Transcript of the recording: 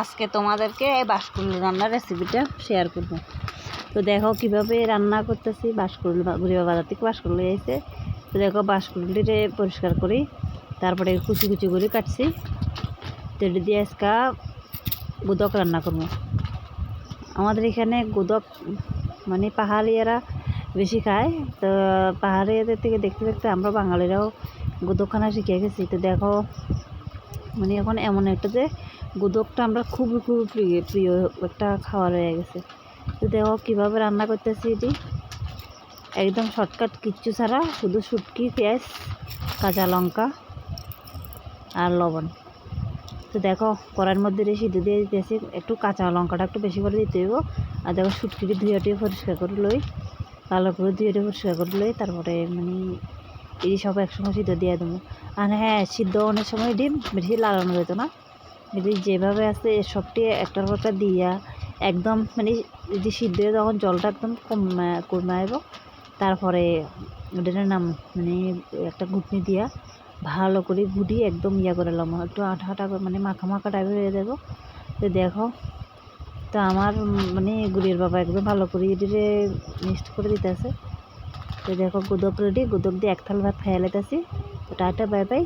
আজকে তোমাদেরকে এই বাঁশকুড়ুল রান্নার রেসিপিটা শেয়ার করব। তো দেখো কীভাবে রান্না করতেছি বাঁশকুড়ুল ঘুরিবা বাজার থেকে বাঁশকুড়ুল এসে তো দেখো বাঁশকুড়ুলিটা পরিষ্কার করি, তারপরে কুচি কুচি করে কাটছি। তো এটা দিয়ে আজকা গুদক রান্না করব। আমাদের এখানে গুদক মানে পাহাড়িয়ারা বেশি খায়। তো পাহাড়িয়াদের থেকে দেখতে দেখতে আমরা বাঙালিরাও গুদক খানা শিখে গেছি। তো দেখো মানে এখন এমন একটা যে গুদকটা আমরা খুবই খুবই প্রিয় প্রিয় একটা খাবার হয়ে গেছে। তো দেখো কীভাবে রান্না করতেছি এটি। একদম শর্টকাট কিচ্ছু ছাড়া, শুধু শুটকি, পেঁয়াজ, কাঁচা লঙ্কা আর লবণ। তো দেখো কড়াইয়ের মধ্যে সিদ্ধ দিয়ে দিতেছি, একটু কাঁচা লঙ্কাটা একটু বেশি করে দিতে হইব। আর দেখো শুটকিটি ধুয়ে টুয়ে পরিষ্কার করে লই, ভালো করে ধুয়ে টুয়ে পরিষ্কার করে লই, তারপরে মানে এই সব একসঙ্গে সিদ্ধ দিয়ে দেবো। আর হ্যাঁ সিদ্ধ অনেক সময় ডিম বেশি লাগানো যেত না। যদি যেভাবে আছে সবটি একটার পর দিয়া একদম মানে যদি সিদ্ধ হয়ে তখন জলটা একদম কমে কমাইব। তারপরে ওটার নাম মানে একটা ঘুটনি দিয়া ভালো করে ঘুটি একদম ইয়া করে লাম একটু আঠা আঠা মানে মাখা মাখা টাইপের হয়ে যাব। তো দেখো, তো আমার মানে গুড়ির বাবা একদম ভালো করে এটিরে মিক্সড করে দিতেছে। তো দেখো গুদক রেডি গুদক দিয়ে এক থাল ভাত খাইয়া লাইতেছি। তো টাটা, বাই বাই।